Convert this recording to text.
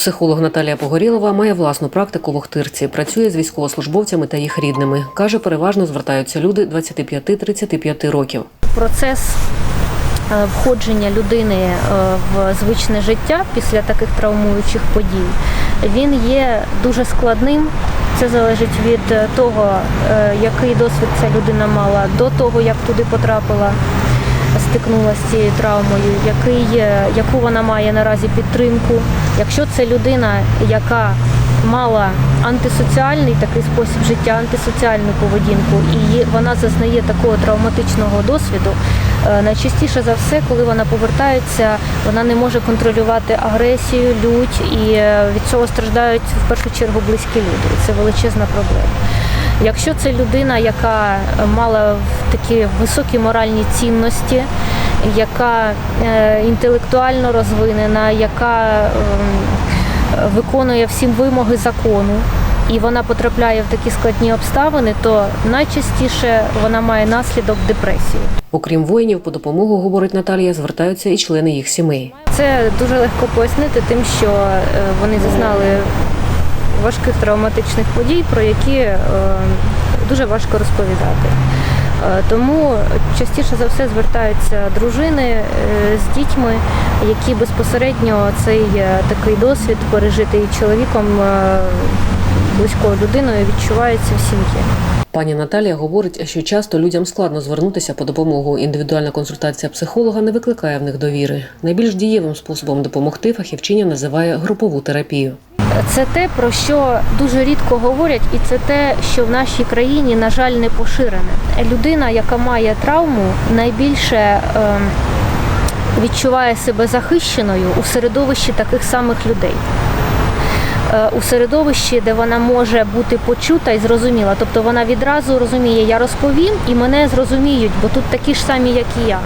Психолог Наталія Погорілова має власну практику в Охтирці. Працює з військовослужбовцями та їх рідними. Каже, переважно звертаються люди 25-35 років. процес е, входження людини е, в звичне життя після таких травмуючих подій, він є дуже складним. Це залежить від е, того, який досвід ця людина мала до того, як туди потрапила, стикнулася з цією травмою, який, яку вона має наразі підтримку. Якщо це людина, яка мала антисоціальний такий спосіб життя, антисоціальну поведінку, і вона зазнає такого травматичного досвіду. е, Найчастіше за все, коли вона повертається, вона не може контролювати агресію, лють, і е, від цього страждають в першу чергу близькі люди. Це величезна проблема. Якщо це людина, яка е, мала такі високі моральні цінності, яка е, інтелектуально розвинена, яка ем, виконує всім вимоги закону, і вона потрапляє в такі складні обставини, то найчастіше вона має наслідок депресії. Окрім воїнів, по допомогу, говорить Наталія, звертаються і члени їх сімей. Це дуже легко пояснити тим, що е, вони зазнали важких травматичних подій, про які е, дуже важко розповідати. Е, Тому частіше за все звертаються дружини е, з дітьми, які безпосередньо цей такий досвід пережитий чоловіком близькою людиною відчувається в сім'ї. Пані Наталія говорить, що часто людям складно звернутися по допомогу. Індивідуальна консультація психолога не викликає в них довіри. Найбільш дієвим способом допомогти фахівчиня називає групову терапію. Це те, про що дуже рідко говорять, і це те, що в нашій країні, на жаль, не поширене. Людина, яка має травму, найбільше ем, відчуває себе захищеною у середовищі таких самих людей. Е, У середовищі, де вона може бути почута і зрозуміла. Тобто вона відразу розуміє, я розповім і мене зрозуміють, бо тут такі ж самі, як і я.